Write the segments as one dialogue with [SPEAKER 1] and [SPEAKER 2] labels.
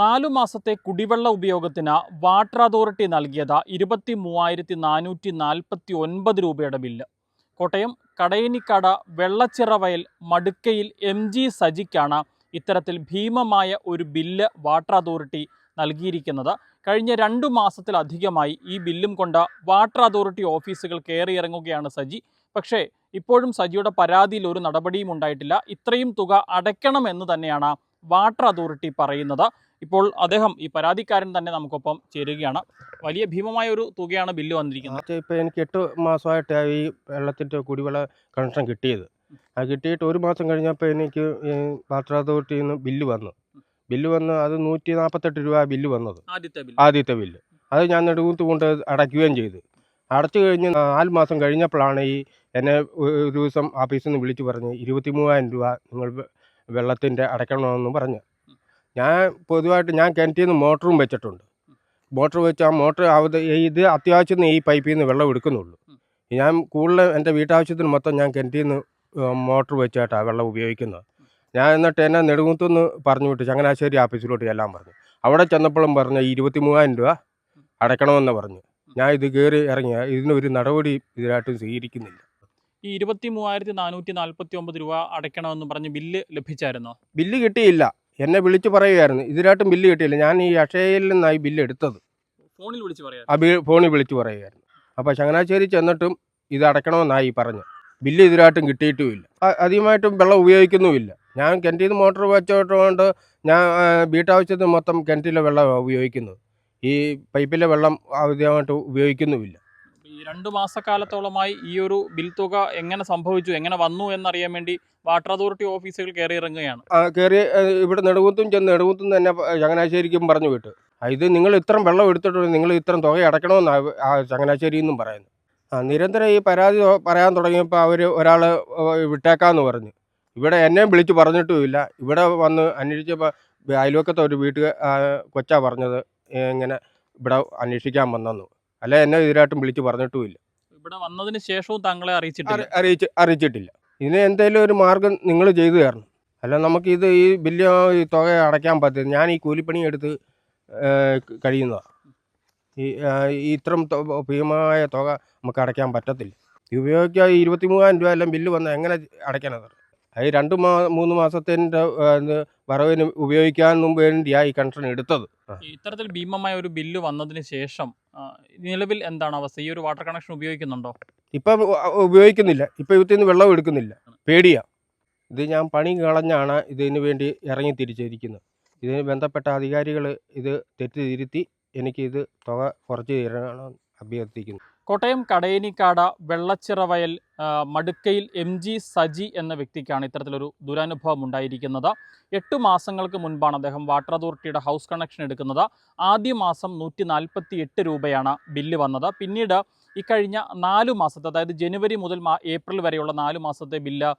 [SPEAKER 1] നാലു മാസത്തെ കുടിവെള്ള ഉപയോഗത്തിന് വാട്ടർ അതോറിറ്റി നൽകിയത് ഇരുപത്തി മൂവായിരത്തി നാനൂറ്റി നാൽപ്പത്തി ഒൻപത് രൂപയുടെ bill. Kottayam Kadayanikkad Vellachiravayal Madukkayil M G സജിക്കാണ് ഇത്തരത്തിൽ ഭീമമായ ഒരു ബില്ല് വാട്ടർ അതോറിറ്റി നൽകിയിരിക്കുന്നത്. കഴിഞ്ഞ രണ്ടു മാസത്തിലധികമായി ഈ ബില്ലും കൊണ്ട് വാട്ടർ അതോറിറ്റി ഓഫീസുകൾ കയറിയിറങ്ങുകയാണ് സജി. പക്ഷേ ഇപ്പോഴും സജിയുടെ പരാതിയിൽ ഒരു നടപടിയും ഉണ്ടായിട്ടില്ല. ഇത്രയും തുക അടയ്ക്കണമെന്ന് തന്നെയാണ് വാട്ടർ അതോറിറ്റി പറയുന്നത്. ഇപ്പോൾ അദ്ദേഹം ഈ പരാതിക്കാരൻ തന്നെ നമുക്കൊപ്പം ചേരുകയാണ്. വലിയ ഭീമമായ ഒരു തുകയാണ് ബില്ല് വന്നിരിക്കുന്നത്.
[SPEAKER 2] ഇപ്പോൾ എനിക്ക് എട്ട് മാസമായിട്ട് ഈ വെള്ളത്തിന്റെ കുടിവെള്ള കണക്ഷൻ കിട്ടിയത്. അത് കിട്ടിയിട്ട് ഒരു മാസം കഴിഞ്ഞപ്പോൾ എനിക്ക് വാട്ടർ അതോറിറ്റിയിൽ നിന്ന് ബില്ല് വന്നു. ബില്ല് വന്ന് അത് നൂറ്റി നാൽപ്പത്തെട്ട് രൂപ ബില്ല് വന്നത്.
[SPEAKER 1] ആദ്യത്തെ ബില്ല്.
[SPEAKER 2] ആദ്യത്തെ ബില്ല്. അത് ഞാൻ നെടുകൂത്ത് കൊണ്ട് അടയ്ക്കുകയും ചെയ്തു. അടച്ചു കഴിഞ്ഞ് നാല് മാസം കഴിഞ്ഞപ്പോഴാണ് ഈ എന്നെ ഒരു ദിവസം ഓഫീസിൽ നിന്ന് വിളിച്ച് പറഞ്ഞ് ഇരുപത്തി മൂവായിരം രൂപ നിങ്ങൾ വെള്ളത്തിന്റെ അടയ്ക്കണമെന്ന് പറഞ്ഞു. ഞാൻ പൊതുവായിട്ട് ഞാൻ കിണറ്റിൽ നിന്ന് മോട്ടറും വെച്ചിട്ടുണ്ട്. മോട്ടർ വെച്ച് ആ മോട്ടർ ഇത് അത്യാവശ്യം ഈ പൈപ്പിൽ നിന്ന് വെള്ളം എടുക്കുന്നുള്ളൂ. ഞാൻ കൂടുതൽ എന്റെ വീട്ടാവശ്യത്തിന് മൊത്തം ഞാൻ കിണറ്റിൽ നിന്ന് മോട്ടർ വെച്ചിട്ടാണ് വെള്ളം ഉപയോഗിക്കുന്നത്. ഞാൻ എന്നിട്ട് എന്നെ നെടുകുത്തുനിന്ന് പറഞ്ഞു വിട്ടു ചങ്ങനാശ്ശേരി ഓഫീസിലോട്ട് എല്ലാം പറഞ്ഞു. അവിടെ ചെന്നപ്പോഴും പറഞ്ഞു ഇരുപത്തി മൂവായിരം രൂപ അടയ്ക്കണമെന്ന് പറഞ്ഞു. ഞാൻ ഇത് കയറി ഇറങ്ങിയ ഇതിനൊരു നടപടി ഇതിനായിട്ട് സ്വീകരിക്കുന്നില്ല.
[SPEAKER 1] ഈ ഇരുപത്തി മൂവായിരത്തി നാനൂറ്റി നാൽപ്പത്തി ഒമ്പത് രൂപ അടയ്ക്കണമെന്ന് പറഞ്ഞ് ബില്ല് ലഭിച്ചായിരുന്നോ?
[SPEAKER 2] ബില്ല് കിട്ടിയില്ല. എന്നെ വിളിച്ചു പറയുമായിരുന്നു ഇതിനായിട്ടും ബില്ല് കിട്ടിയില്ല. ഞാൻ ഈ അക്ഷയയിൽ നിന്നായി ബില്ല് എടുത്തത്.
[SPEAKER 1] ഫോണിൽ വിളിച്ച് പറയാം.
[SPEAKER 2] ആ ബി ഫോണിൽ വിളിച്ച് പറയുമായിരുന്നു അപ്പോൾ ചങ്ങനാശ്ശേരി ചെന്നിട്ടും ഇത് അടയ്ക്കണമെന്നായി പറഞ്ഞു. ബില്ല് ഇതിനായിട്ടും കിട്ടിയിട്ടുമില്ല. അ- അധികമായിട്ടും വെള്ളം ഉപയോഗിക്കുന്നുമില്ല. ഞാൻ കിണറ്റിൽ നിന്ന് മോട്ടോർ വെച്ചോണ്ട് ഞാൻ ആ, വീട്ടാവശ്യത്തിന് മൊത്തം കിണറ്റിലെ വെള്ളം ഉപയോഗിക്കുന്നത്. ഈ പൈപ്പിലെ വെള്ളം അധികമായിട്ട് ഉപയോഗിക്കുന്നുമില്ല.
[SPEAKER 1] രണ്ട് മാസക്കാലത്തോളമായി ഈ ഒരു ബിൽ തുക എങ്ങനെ സംഭവിച്ചു എങ്ങനെ വന്നു എന്നറിയാൻ വേണ്ടി വാട്ടർ അതോറിറ്റി ഓഫീസുകൾ കയറി ഇറങ്ങുകയാണ്.
[SPEAKER 2] കയറി ഇവിടെ നെടുകുത്തും ചെന്ന് നെടുകുത്തും തന്നെ ചങ്ങനാശ്ശേരിക്കും പറഞ്ഞു വിട്ടു. ഇത് നിങ്ങൾ ഇത്രയും വെള്ളം എടുത്തിട്ടുണ്ട് നിങ്ങൾ ഇത്രയും തുക അടയ്ക്കണമെന്ന് ആ എന്നും പറയുന്നു ആ നിരന്തരം ഈ പരാതി പറയാൻ തുടങ്ങിയപ്പോൾ അവർ ഒരാൾ വിട്ടേക്കാന്ന് പറഞ്ഞു. ഇവിടെ എന്നെയും വിളിച്ച് പറഞ്ഞിട്ടുമില്ല. ഇവിടെ വന്ന് അന്വേഷിച്ചപ്പോൾ അയൽവക്കത്തെ ഒരു വീട്ടുകാർ കൊച്ചാ പറഞ്ഞത് ഇങ്ങനെ ഇവിടെ അന്വേഷിക്കാൻ വന്നെന്നു. അല്ല എന്നെ ഇതിനായിട്ടും വിളിച്ച് പറഞ്ഞിട്ടുമില്ല.
[SPEAKER 1] ഇവിടെ വന്നതിന് ശേഷവും താങ്കളെ അറിയിച്ചിട്ടില്ല.
[SPEAKER 2] അറിയിച്ച് അറിയിച്ചിട്ടില്ല. ഇതിന് എന്തെങ്കിലും ഒരു മാർഗം നിങ്ങൾ ചെയ്തു തരണം. അല്ല നമുക്ക് ഇത് ഈ വലിയ ഈ തുക അടയ്ക്കാൻ പറ്റില്ല ഞാൻ ഈ കൂലിപ്പണി എടുത്ത് കഴിയുന്നതാണ് ഈ ഇത്രയും ഭീമമായ തുക നമുക്ക് അടയ്ക്കാൻ പറ്റത്തില്ല. ഉപയോഗിക്കാൻ ഇരുപത്തി മൂവായിരം രൂപ എല്ലാം ബില്ല് വന്നാൽ എങ്ങനെ അടയ്ക്കാനത് അത് രണ്ട് മാ മൂന്ന് മാസത്തിന്റെ വറവിന് ഉപയോഗിക്കാൻ വേണ്ടിയാണ് ഈ കണക്ഷൻ എടുത്തത്.
[SPEAKER 1] ഇത്തരത്തിൽ ഭീമമായ ഒരു ബില്ല് വന്നതിന് ശേഷം നിലവിൽ എന്താണ് അവസ്ഥ? ഈ ഒരു വാട്ടർ കണക്ഷൻ ഉപയോഗിക്കുന്നുണ്ടോ?
[SPEAKER 2] ഇപ്പം ഉപയോഗിക്കുന്നില്ല. ഇപ്പം ഇവത്തിൽ വെള്ളം എടുക്കുന്നില്ല. പേടിയാ. ഇത് ഞാൻ പണി കളഞ്ഞാണ് ഇതിന് വേണ്ടി ഇറങ്ങി തിരിച്ചിരിക്കുന്നത്. ഇതിന് ബന്ധപ്പെട്ട അധികാരികൾ ഇത് തെറ്റ് തിരുത്തി എനിക്ക് ഇത് തുക കുറച്ച് തരണം അഭ്യർത്ഥിക്കുന്നു.
[SPEAKER 1] കോട്ടയം കടയനിക്കാട് വെള്ളച്ചിറവയൽ മടുക്കയിൽ എം ജി സജി എന്ന വ്യക്തിക്കാണ് ഇത്തരത്തിലൊരു ദുരനുഭവം ഉണ്ടായിരിക്കുന്നത്. എട്ട് മാസങ്ങൾക്ക് മുൻപാണ് അദ്ദേഹം വാട്ടർ അതോറിറ്റിയുടെ ഹൗസ് കണക്ഷൻ എടുക്കുന്നത്. ആദ്യ മാസം നൂറ്റി നാൽപ്പത്തി എട്ട് രൂപയാണ് ബില്ല് വന്നത്. പിന്നീട് ഇക്കഴിഞ്ഞ നാലു മാസത്തെ അതായത് ജനുവരി മുതൽ ഏപ്രിൽ വരെയുള്ള നാല് മാസത്തെ ബില്ല്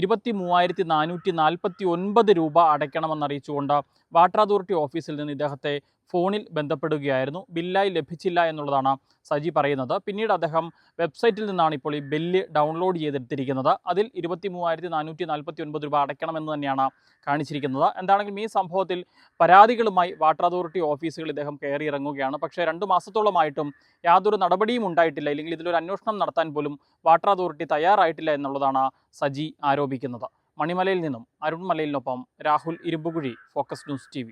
[SPEAKER 1] ഇരുപത്തി മൂവായിരത്തി നാനൂറ്റി നാൽപ്പത്തി ഒൻപത് രൂപ അടയ്ക്കണമെന്നറിയിച്ചുകൊണ്ട് വാട്ടർ അതോറിറ്റി ഓഫീസിൽ നിന്ന് ഇദ്ദേഹത്തെ ഫോണിൽ ബന്ധപ്പെടുകയായിരുന്നു. ബില്ലായി ലഭിച്ചില്ല എന്നുള്ളതാണ് സജി പറയുന്നത്. പിന്നീട് അദ്ദേഹം വെബ്സൈറ്റിൽ നിന്നാണ് ഇപ്പോൾ ഈ ബില്ല് ഡൗൺലോഡ് ചെയ്തെടുത്തിരിക്കുന്നത്. അതിൽ ഇരുപത്തി മൂവായിരത്തി നാനൂറ്റി നാൽപ്പത്തി ഒൻപത് രൂപ അടയ്ക്കണമെന്ന് തന്നെയാണ് കാണിച്ചിരിക്കുന്നത്. എന്താണെങ്കിലും ഈ സംഭവത്തിൽ പരാതികളുമായി വാട്ടർ അതോറിറ്റി ഓഫീസുകൾ ഇദ്ദേഹം കയറി ഇറങ്ങുകയാണ് പക്ഷേ രണ്ട് മാസത്തോളമായിട്ടും യാതൊരു നടപടിയും ഉണ്ടായിട്ടില്ല. അല്ലെങ്കിൽ ഇതിലൊരു അന്വേഷണം നടത്താൻ പോലും വാട്ടർ അതോറിറ്റി തയ്യാറായിട്ടില്ല എന്നുള്ളതാണ് സജി ആരോപിക്കുന്നത്. മണിമലയിൽ നിന്നും അരുൺമലയിലിനൊപ്പം Rahul Irumbukuzhi focus news T